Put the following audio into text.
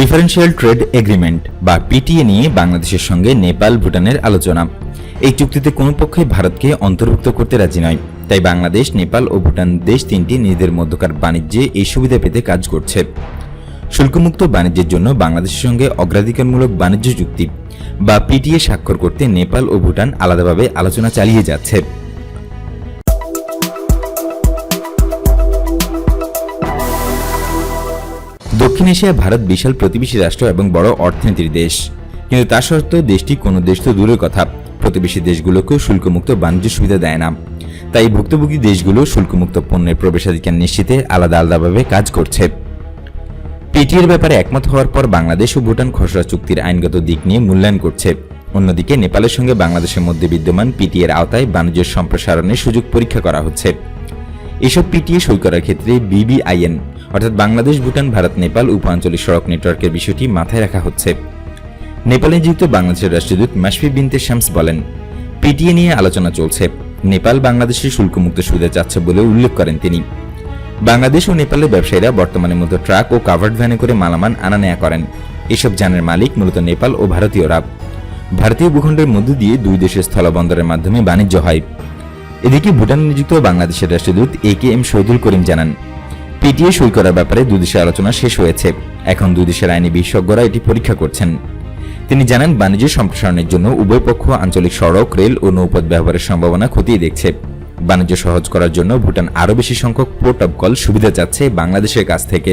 Preferential trade agreement বা PTA নিয়ে বাংলাদেশের সঙ্গে নেপাল ভুটানের আলোচনা। এই চুক্তিতে কোনো পক্ষই ভারতকে অন্তর্ভুক্ত করতে রাজি নয়। তাই বাংলাদেশ, নেপাল ও ভুটান দেশ তিনটি নিজেদের মধ্যকার বাণিজ্যে এই সুবিধা পেতে কাজ করছে। শুল্কমুক্ত বাণিজ্যের জন্য বাংলাদেশের সঙ্গে অগ্রাধিকারমূলক বাণিজ্য চুক্তি, বা পিটিএ স্বাক্ষর করতে নেপাল ও ভুটান আলাদাভাবে আলোচনা চালিয়ে যাচ্ছে। দক্ষিণ এশিয়া ভারত বিশাল প্রতিবেশী রাষ্ট্র এবং বড় অর্থনীতির দেশ। কিন্তু তা সত্ত্বেও দেশটি কোনো দেশ তো দূরের কথা। প্রতিবেশী দেশগুলোকেও শুল্কমুক্ত বাণিজ্য সুবিধা দেয় না। তাই ভুক্তভোগী দেশগুলো শুল্কমুক্ত পণ্যের প্রবেশাধিকার নিশ্চিতে আলাদা আলাদাভাবে কাজ করছে। পিটিএর ব্যাপারে একমত হওয়ার পর বাংলাদেশ ও ভুটান খসড়া চুক্তির আইনগত দিক নিয়ে মূল্যায়ন করছে। অন্যদিকে নেপালের সঙ্গে বাংলাদেশের মধ্যে বিদ্যমান পিটিএর আওতায় বাণিজ্য সম্প্রসারণের সুযোগ পরীক্ষা করা হচ্ছে। এসব পিটিএ সই করার ক্ষেত্রে বিবিআইএন অর্থাৎ বাংলাদেশ, ভুটান, ভারত, নেপাল উপাঞ্চলিক সড়ক নেটওয়ার্কের বিষয়টি মাথায় রাখা হচ্ছে। নেপালে নিযুক্ত বাংলাদেশের রাষ্ট্রদূত মাসফি বিনতে শামস বলেন পিটিএ নিয়ে আলোচনা চলছে। নেপাল বাংলাদেশের শুল্কমুক্ত সুবিধা চাচ্ছে বলে উল্লেখ করেন তিনি। বাংলাদেশ ও নেপালের ব্যবসায়ীরা বর্তমানে মতো ট্রাক ও কাভার্ড ভ্যানে করে মালামাল আনা নেয়া করেন। এসব যানের মালিক মূলত নেপাল ও ভারতীয়রা। ভারতীয় ভূখণ্ডের মধ্য দিয়ে দুই দেশের স্থলবন্দরের মাধ্যমে বাণিজ্য হয়। এদিকে ভুটানে নিযুক্ত বাংলাদেশের রাষ্ট্রদূত এ কে এম শহীদুল করিম জানান পিটিএ সই করার ব্যাপারে দুই দেশের আলোচনা শেষ হয়েছে। এখন দুই দেশের আইনি বিশেষজ্ঞরা এটি পরীক্ষা করছেন। তিনি জানান, বাণিজ্য সম্প্রসারণের জন্য উভয় পক্ষ আঞ্চলিক সড়ক, রেল ও নৌপথ ব্যবহারের সম্ভাবনা খতিয়ে দেখছে। বাণিজ্য সহজ করার জন্য ভুটান আরও বেশি সংখ্যক পোর্ট অব কল সুবিধা চাচ্ছে বাংলাদেশের কাছ থেকে।